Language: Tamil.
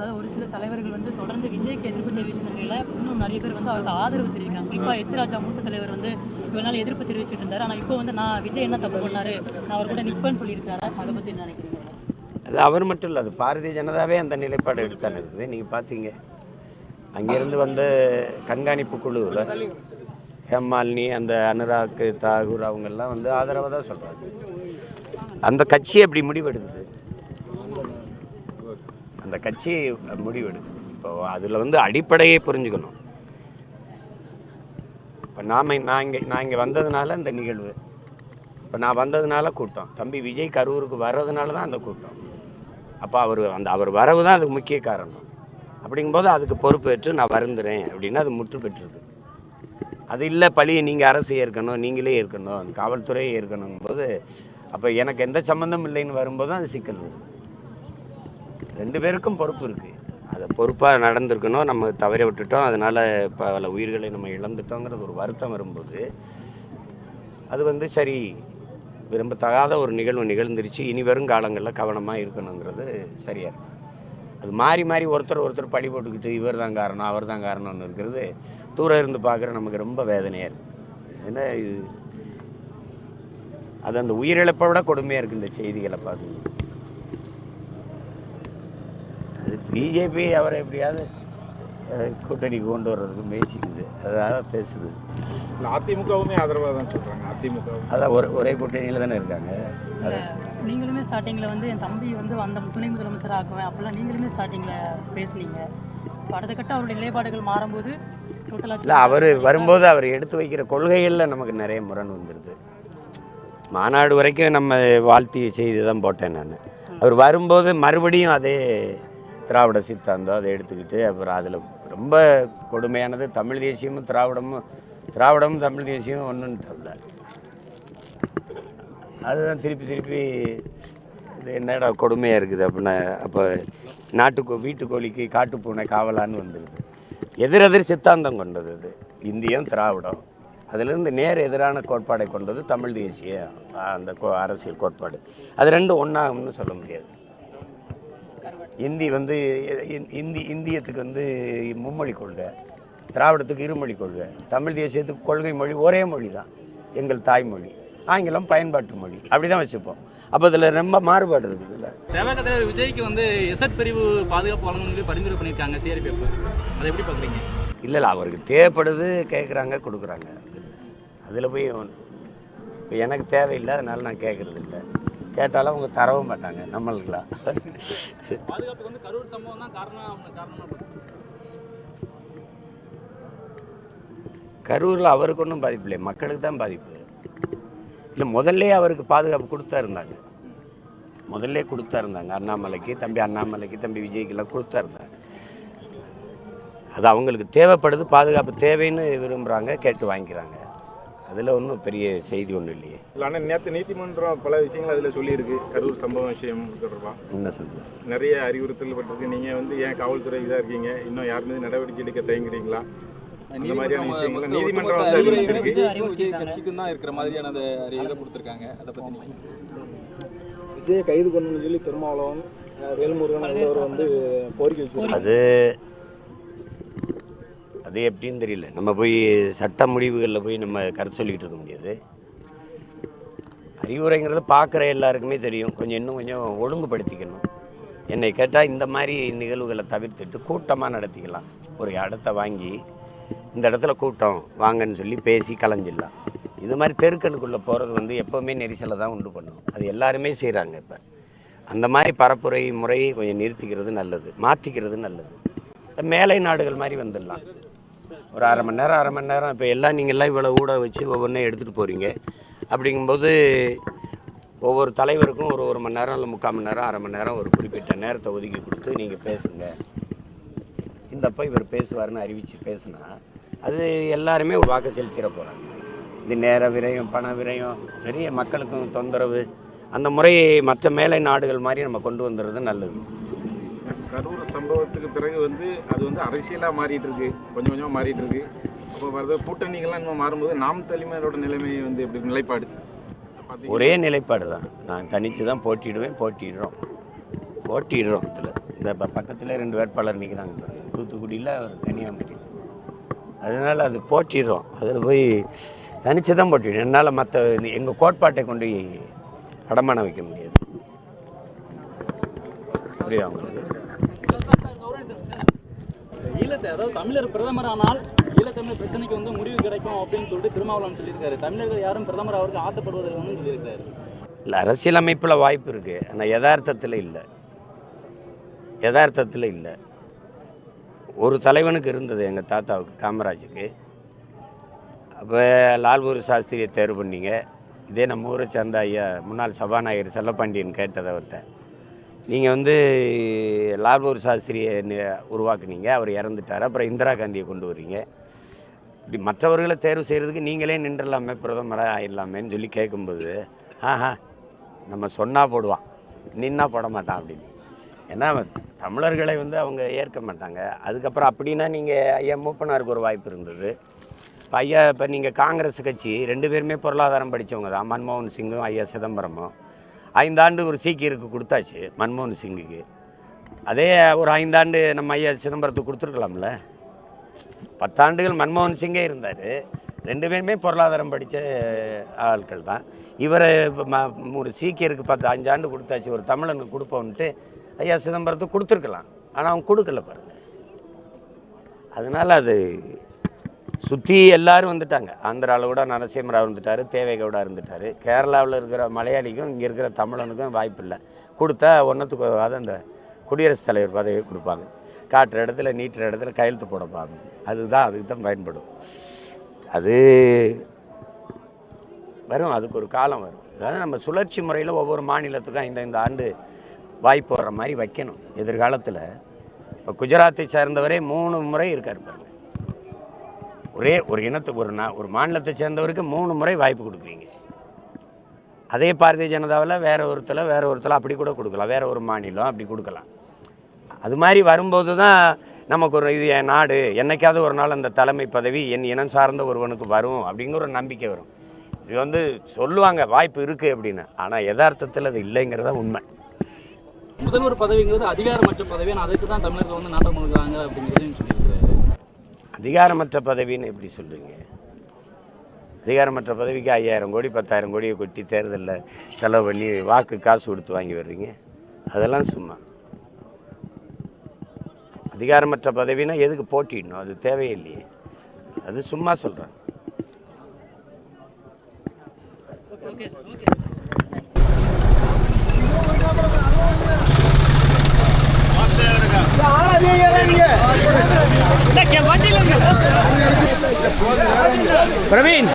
அதாவது ஒரு சில தலைவர்கள் வந்து தொடர்ந்து விஜய்க்கு எதிர்ப்பு தெரிவிச்ச நிலையில இன்னும் நிறைய பேர் வந்து அவருக்கு ஆதரவு தெரிவிக்கிறாங்க. குறிப்பா எச் ராஜா மூத்த தலைவர் வந்து நாள் எதிர்ப்பு தெரிவிச்சிட்டு இருந்தாரு. ஆனா இப்போ வந்து நான் விஜய் என்ன தப்பு பண்ணாரு? நான் அவர் கூட நிற்பேன்னு சொல்லியிருக்காரு? அதை பத்தி என்ன நினைக்கிறீங்க? அது அவர் மட்டும் இல்லை அது பாரதிய ஜனதாவே அந்த நிலைப்பாடு எடுத்தானே இருக்குது நீங்கள் பார்த்தீங்க அங்கேருந்து வந்த கண்காணிப்பு குழுவில் ஹேமாலினி அந்த அனுராக் தாகூர் அவங்கெல்லாம் வந்து ஆதரவாக தான் சொல்கிறாங்க அந்த கட்சி அப்படி முடிவெடுக்குது அந்த கட்சி முடிவெடுக்கும். இப்போ அதில் வந்து அடிப்படையை புரிஞ்சுக்கணும். இப்போ நாம் நான் இங்கே நான் இங்கே வந்ததுனால இந்த நிகழ்வு. இப்போ நான் வந்ததுனால கூட்டம். தம்பி விஜய் கரூருக்கு வர்றதுனால தான் அந்த கூட்டம். அப்போ அவர் அந்த அவர் வரவு தான் அதுக்கு முக்கிய காரணம். அப்படிங்கும்போது அதுக்கு பொறுப்பேற்று நான் வருந்துறேன் அப்படின்னா அது முற்று பெற்றுது. அது இல்லை பழியை நீங்கள் அரசு ஏற்கணும் நீங்களே ஏற்கணும் காவல்துறையே ஏற்கணுங்கும்போது போது அப்போ எனக்கு எந்த சம்மந்தம் இல்லைன்னு வரும்போது அது சிக்கல். வருது ரெண்டு பேருக்கும் பொறுப்பு இருக்குது அதை பொறுப்பாக நடந்திருக்கணும். நம்ம தவற விட்டுட்டோம். அதனால் பல உயிர்களை நம்ம இழந்துட்டோங்கிறது ஒரு வருத்தம் வரும்போது அது வந்து சரி விரும்பத்தகாத ஒரு நிகழ்வு நிகழ்ந்துருச்சு. இனி வரும் காலங்களில் கவனமாக இருக்கணுங்கிறது சரியாக இருக்கு. அது மாறி மாறி ஒருத்தர் ஒருத்தர் பழி போட்டுக்கிட்டு இவர் தான் காரணம் அவர் தான் காரணம்னு இருக்கிறது தூரம் இருந்து பார்க்குற நமக்கு ரொம்ப வேதனையாக இருக்குது ஏன்னா இது? அது அந்த உயிரிழப்பை விட கொடுமையாக இருக்குது இந்த செய்திகளை பார்த்து அது பிஜேபி அவரை எப்படியாவது அஹ், கூட்டணிக்கு கொண்டு வர்றதுக்கு முயற்சிக்குது. அதாவது பேசுது. இல்ல அதிமுகவுமே ஆதரவாக தான் சொல்றாங்க. அதிமுகவும். அதான் ஒரு ஒரே கூட்டணியில் தானே இருக்காங்க. நீங்களுமே ஸ்டார்டிங்ல வந்து என் தம்பி வந்து அந்த துணை முதலமைச்சர் ஆக்குவேன். அப்பெல்லாம் நீங்களுமே ஸ்டார்டிங்ல பேசுனீங்க. இப்ப அடுத்த கட்ட அவருடைய நிலைப்பாடுகள் மாறும்போது இல்லை அவர் வரும்போது அவர் எடுத்து வைக்கிற கொள்கைகளில் நமக்கு நிறைய முரண் வந்துடுது மாநாடு வரைக்கும் நம்ம வாழ்த்தி செய்தி தான் போட்டேன் நான். அவர் வரும்போது மறுபடியும் அதே திராவிட சித்தாந்தம் அதை எடுத்துக்கிட்டு அப்புறம் அதில் ரொம்ப கொடுமையானது தமிழ் தேசியமும் திராவிடமும் திராவிடமும் தமிழ் தேசியமும் ஒன்றுன்ட்டு அதுதான் திருப்பி திருப்பி இது என்னடா கொடுமையாக இருக்குது அப்படின்னா அப்போ நாட்டுக்கோ வீட்டுக்கோழிக்கு காட்டுப்பூனை காவலான்னு வந்துடுது எதிரெதிர் சித்தாந்தம் கொண்டது அது இந்தியம் திராவிடம். அதிலிருந்து நேர் எதிரான கோட்பாடை கொண்டது தமிழ் தேசிய அந்த கோ- அரசியல் கோட்பாடு. அது ரெண்டும் ஒன்றாகும்னு சொல்ல முடியாது. இந்தி வந்து இந்தி இந்தியத்துக்கு வந்து மும்மொழி கொள்கை திராவிடத்துக்கு இருமொழி கொள்கை தமிழ் தேசியத்துக்கு கொள்கை மொழி ஒரே மொழி தான் எங்கள் தாய்மொழி ஆங்கிலம் பயன்பாட்டு மொழி அப்படி தான் வச்சுப்போம். அப்போ இதில் ரொம்ப மாறுபாடு இருக்குது இதில். தலைவர் விஜய்க்கு வந்து எஸ்எட் பிரிவு பாதுகாப்பு வழங்கணும்னு சொல்லி பரிந்துரை பண்ணியிருக்காங்க சிஆர்பிஎஃப் அதை எப்படி பார்க்குறீங்க? இல்லை இல்லை அவருக்கு தேவைப்படுது கேட்குறாங்க கொடுக்குறாங்க. அதில் போய் இப்போ எனக்கு தேவையில்லை அதனால நான் கேட்குறது இல்லை. கேட்டாலும் அவங்க தரவும் மாட்டாங்க நம்மளுக்குலாம். கரூரில் அவருக்கு ஒன்றும் பாதிப்பு இல்லை மக்களுக்கு தான் பாதிப்பு. இல்லை முதல்ல அவருக்கு பாதுகாப்பு கொடுத்தா இருந்தாங்க. முதல்ல கொடுத்தா இருந்தாங்க அண்ணாமலைக்கு தம்பி அண்ணாமலைக்கு தம்பி விஜய்க்கெல்லாம் கொடுத்தா இருந்தாங்க. அது அவங்களுக்கு தேவைப்படுது பாதுகாப்பு தேவைன்னு விரும்புகிறாங்க கேட்டு வாங்கிக்கிறாங்க. அதில் ஒன்றும் பெரிய செய்தி ஒன்றும் இல்லையே. இல்லை ஆனால் நேற்று நீதிமன்றம் பல விஷயங்கள் அதில் சொல்லியிருக்கு. கரூர் சம்பவம் விஷயம் தொடர்பாக என்ன சொல்றது? நிறைய அறிவுறுத்தல் பட்டிருக்கு. நீங்கள் வந்து ஏன் காவல்துறை இதாக இருக்கீங்க? இன்னும் யார் மீது நடவடிக்கை எடுக்க தயங்குறீங்களா? அந்த மாதிரியான விஷயங்கள் நீதிமன்றம் வந்து கட்சிக்கும் தான் இருக்கிற மாதிரியான அந்த இதை கொடுத்துருக்காங்க. அதை பற்றி நீங்கள் விஜயை கைது பண்ணணும்னு சொல்லி திருமாவளவன் வேல்முருகன் வந்து கோரிக்கை வச்சிருக்காங்க அது அது எப்படின்னு தெரியல. நம்ம போய் சட்ட முடிவுகளில் போய் நம்ம கருத்து சொல்லிக்கிட்டு இருக்க முடியாது. அறிவுரைங்கிறது பார்க்குற எல்லாருக்குமே தெரியும். கொஞ்சம் இன்னும் கொஞ்சம் ஒழுங்குபடுத்திக்கணும். என்னை கேட்டால் இந்த மாதிரி நிகழ்வுகளை தவிர்த்துட்டு கூட்டமாக நடத்திக்கலாம். ஒரு இடத்த வாங்கி இந்த இடத்துல கூட்டம் வாங்கன்னு சொல்லி பேசி கலைஞ்சிடலாம். இது மாதிரி தெருக்களுக்குள்ளே போகிறது வந்து எப்போவுமே நெரிசலை தான் உண்டு பண்ணும். அது எல்லாருமே செய்கிறாங்க இப்போ. அந்த மாதிரி பரப்புரை முறையை கொஞ்சம் நிறுத்திக்கிறது நல்லது. மாற்றிக்கிறது நல்லது. மேலை நாடுகள் மாதிரி வந்துடலாம். ஒரு அரை மணி நேரம் அரை மணி நேரம். இப்போ எல்லாம் நீங்கள் எல்லாம் இவ்வளோ ஊட வச்சு ஒவ்வொன்றையும் எடுத்துகிட்டு போகிறீங்க அப்படிங்கும்போது ஒவ்வொரு தலைவருக்கும் ஒரு ஒரு மணி நேரம் இல்லை முக்கால் மணி நேரம் அரை மணி நேரம் ஒரு குறிப்பிட்ட நேரத்தை ஒதுக்கி கொடுத்து நீங்கள் பேசுங்க. இந்தப்போ இவர் பேசுவார்னு அறிவித்து பேசுனா அது எல்லாருமே ஒரு வாக்கு செலுத்திட போகிறாங்க இது நேர விரயம் பண விரயம் பெரிய மக்களுக்கும் தொந்தரவு. அந்த முறையை மற்ற மேலை நாடுகள் மாதிரி நம்ம கொண்டு வந்துடுறது நல்லது. கரூர் சம்பவத்துக்கு பிறகு வந்து அது வந்து அரசியலாக மாறிட்டு இருக்கு கொஞ்சம் கொஞ்சமாக மாறிட்டு இருக்கு அப்போ வரது கூட்டணிகள்லாம் இன்னும் மாறும்போது நாம் தலைமையோட நிலைமை வந்து எப்படி நிலைப்பாடு? ஒரே நிலைப்பாடு தான். நான் தனித்து தான் போட்டியிடுவேன் போட்டிடுறோம் போட்டிடுறோம் இதில் இந்த பக்கத்தில் ரெண்டு வேட்பாளர் நிற்கிறாங்க தூத்துக்குடியில் ஒரு கன்னியாகுமரி அதனால் அது போட்டிடுறோம் அதில் போய் தனிச்சு தான் போட்டிடுவோம் என்னால் மற்ற எங்கள் கோட்பாட்டை கொண்டு அடமானம் வைக்க முடியாது. புரியுதா ஈழத்தை அதாவது தமிழர் பிரதமர் ஆனால் ஈழத்தமிழ் பிரச்சனைக்கு வந்து முடிவு கிடைக்கும் அப்படின்னு சொல்லிட்டு திருமாவளவன் சொல்லியிருக்காரு. தமிழர்கள் யாரும் பிரதமர் அவருக்கு ஆசைப்படுவதில்லைன்னு சொல்லியிருக்காரு. இல்லை அரசியலமைப்பில் வாய்ப்பு இருக்குது ஆனால் யதார்த்தத்தில் இல்லை. யதார்த்தத்தில் இல்லை. ஒரு தலைவனுக்கு இருந்தது எங்கள் தாத்தாவுக்கு காமராஜுக்கு. அப்போ லால்பூர் சாஸ்திரியை தேர்வு பண்ணிங்க. இதே நம்ம ஊரை சேர்ந்த ஐயா முன்னாள் சபாநாயகர் செல்லப்பாண்டியன் கேட்டதை அவர்கிட்ட. நீங்கள் வந்து லால்பூர் சாஸ்திரியை உருவாக்குனீங்க அவர் இறந்துட்டார் அப்புறம் இந்திரா காந்தியை கொண்டு வர்றீங்க. இப்படி மற்றவர்களை தேர்வு செய்கிறதுக்கு நீங்களே நின்றலாமே பிரதமராக ஆயிடலாமேன்னு சொல்லி கேட்கும்போது ஆஹா நம்ம சொன்னால் போடுவான் நின்னா போட மாட்டான் அப்படின்னு. ஏன்னா தமிழர்களை வந்து அவங்க ஏற்க மாட்டாங்க. அதுக்கப்புறம் அப்படின்னா நீங்கள் ஐயா மூப்பனாருக்கு ஒரு வாய்ப்பு இருந்தது. இப்போ ஐயா இப்போ நீங்கள் காங்கிரஸ் கட்சி ரெண்டு பேருமே பொருளாதாரம் படித்தவங்க தான். மன்மோகன் சிங்கும் ஐயா சிதம்பரமும். ஐந்தாண்டு ஒரு சீக்கியருக்கு கொடுத்தாச்சு மன்மோகன் சிங்குக்கு. அதே ஒரு ஐந்தாண்டு நம்ம ஐயா சிதம்பரத்துக்கு கொடுத்துருக்கலாம்ல. பத்தாண்டுகள் மன்மோகன் சிங்கே இருந்தார். ரெண்டு பேருமே பொருளாதாரம் படித்த ஆட்கள் தான். இவர் ம- ஒரு சீக்கியருக்கு பத்து அஞ்சாண்டு கொடுத்தாச்சு ஒரு தமிழனுக்கு கொடுப்போன்ட்டு ஐயா சிதம்பரத்துக்கு கொடுத்துருக்கலாம். ஆனால் அவன் கொடுக்கல பாருங்கள் அதனால் அது சுற்றி எல்லாரும் வந்துட்டாங்க. ஆந்திராவில் கூட நரசிம்மராவ் இருந்துட்டார் தேவேகவுடா இருந்துட்டார். கேரளாவில் இருக்கிற மலையாளிக்கும் இங்கே இருக்கிற தமிழனுக்கும் வாய்ப்பு இல்லை. கொடுத்தா ஒன்றத்துக்கு அது அந்த குடியரசுத் தலைவர் பதவி கொடுப்பாங்க. காட்டுற இடத்துல நீட்டுற இடத்துல கையெழுத்து போடப்பாங்க. அதுதான் அதுக்கு தான் பயன்படும். அது வரும் அதுக்கு ஒரு காலம் வரும். அதாவது நம்ம சுழற்சி முறையில் ஒவ்வொரு மாநிலத்துக்கும் இந்த இந்த ஆண்டு வாய்ப்பு வர்ற மாதிரி வைக்கணும். எதிர்காலத்தில் இப்போ குஜராத்தை சேர்ந்தவரே மூணு முறை இருக்கார் பாருங்க. ஒரே ஒரு இனத்து ஒரு நா ஒரு மாநிலத்தை சேர்ந்தவருக்கு மூணு முறை வாய்ப்பு கொடுக்குறீங்க. அதே பாரதிய ஜனதாவில் வேற ஒருத்தலை வேற ஒருத்தல அப்படி கூட கொடுக்கலாம். வேற ஒரு மாநிலம் அப்படி கொடுக்கலாம். அது மாதிரி வரும்போது தான் நமக்கு ஒரு இது என் நாடு என்னைக்காவது ஒரு நாள் அந்த தலைமை பதவி என் இனம் சார்ந்த ஒருவனுக்கு வரும் அப்படிங்கிற ஒரு நம்பிக்கை வரும். இது வந்து சொல்லுவாங்க வாய்ப்பு இருக்குது அப்படின்னு. ஆனால் யதார்த்தத்தில் அது இல்லைங்கிறதா உண்மை. முதல்வர் பதவிங்கிறது அதிகாரமற்ற பதவி அதுக்கு தான் தமிழர்கள் வந்து நாட்டம் கொடுக்குறாங்க அப்படிங்கிறது சொல்லி அதிகாரமற்ற பதவின்னு எப்படி சொல்லுவீங்க அதிகாரமற்ற பதவிக்கு ஐயாயிரம் கோடி பத்தாயிரம் கோடியை கொட்டி தேர்தலில் செலவு பண்ணி வாக்கு காசு கொடுத்து வாங்கி வர்றீங்க. அதெல்லாம் சும்மா. அதிகாரமற்ற பதவினா எதுக்கு போட்டிடணும்? அது தேவையில்லையே. அது சும்மா சொல்கிறேன் ஓகே પ્રવીણ